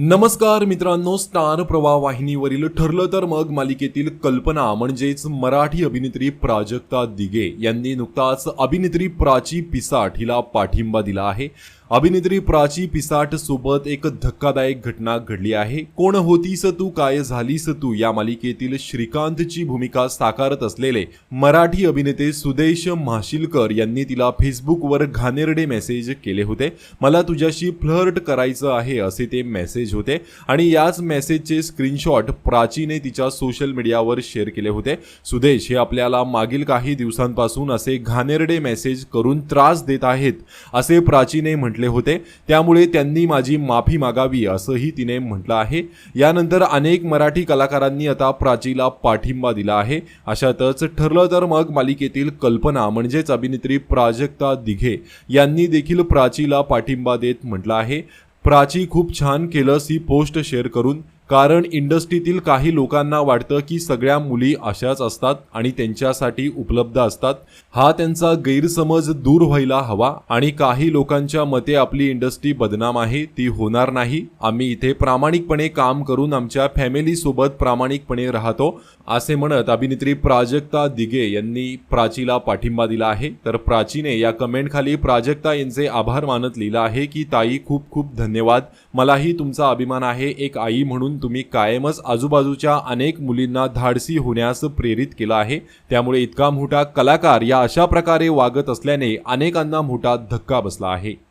नमस्कार मित्रांनो स्टार प्रवाह वाहिनीवरील ठरलं तर मग मालिकेतील कल्पना म्हणजेच मराठी अभिनेत्री प्राजक्ता दिगे यांनी नुकताच अभिनेत्री प्राची पिसाट हिला पाठिंबा दिला आहे. अभिनेत्री प्राची पिसाट सोबत एक धक्कादायक घटना घडली आहे. कोण होतीस तू? काय झालीस तू? या मालिकेतील श्रीकांतची भूमिका साकारत असलेले मराठी अभिनेते सुदेश म्हाशिलकर यांनी तिला फेसबुकवर घाणेरडे मेसेज केले होते. मला तुझ्याशी फ्लर्ट करायचं आहे असे ते मेसेज होते आणि याच मेसेजचे स्क्रीनशॉट प्राचीने तिच्या सोशल मीडियावर शेअर केले होते. सुदेश हे आपल्याला मागील काही दिवसांपासून असे घाणेरडे मेसेज करून त्रास देत आहेत असे प्राचीने म्हटले होते. त्यामुळे त्यांनी माझी माफी मागावी असंही तिने म्हटलं आहे. यानंतर अनेक मराठी कलाकारांनी आता प्राचीला पाठिंबा दिला आहे. अशातच ठरलं तर मग मालिकेतील कल्पना म्हणजेच अभिनेत्री प्राजक्ता दिघे यांनी देखील प्राचीला पाठिंबा देत म्हटलं आहे. प्राची खूप छान केलंस ही पोस्ट शेअर करून. कारण इंडस्ट्रीतील काही लोकांना वाटतं की सगळ्या मुली अशाच असतात आणि त्यांच्यासाठी उपलब्ध असतात. हा त्यांचा गैरसमज दूर व्हायला हवा आणि काही लोकांच्या मते आपली इंडस्ट्री बदनाम आहे ती होणार नाही. आम्ही इथे प्रामाणिकपणे काम करून आमच्या फॅमिलीसोबत प्रामाणिकपणे राहतो असे म्हणत अभिनेत्री प्राजक्ता दिगे यांनी प्राचीला पाठिंबा दिला आहे. तर प्राचीने या कमेंटखाली प्राजक्ता यांचे आभार मानत लिहिलं आहे की ताई खूप खूप धन्यवाद. मलाही तुमचा अभिमान आहे. एक आई म्हणून तुम्ही कायमच आजूबाजूच्या अनेक मुलींना धाडसी होण्यास प्रेरित केलं आहे. त्यामुळे इतका मोठा कलाकार या अशा प्रकारे वागत असल्याने अनेकांना मोठा धक्का बसला आहे.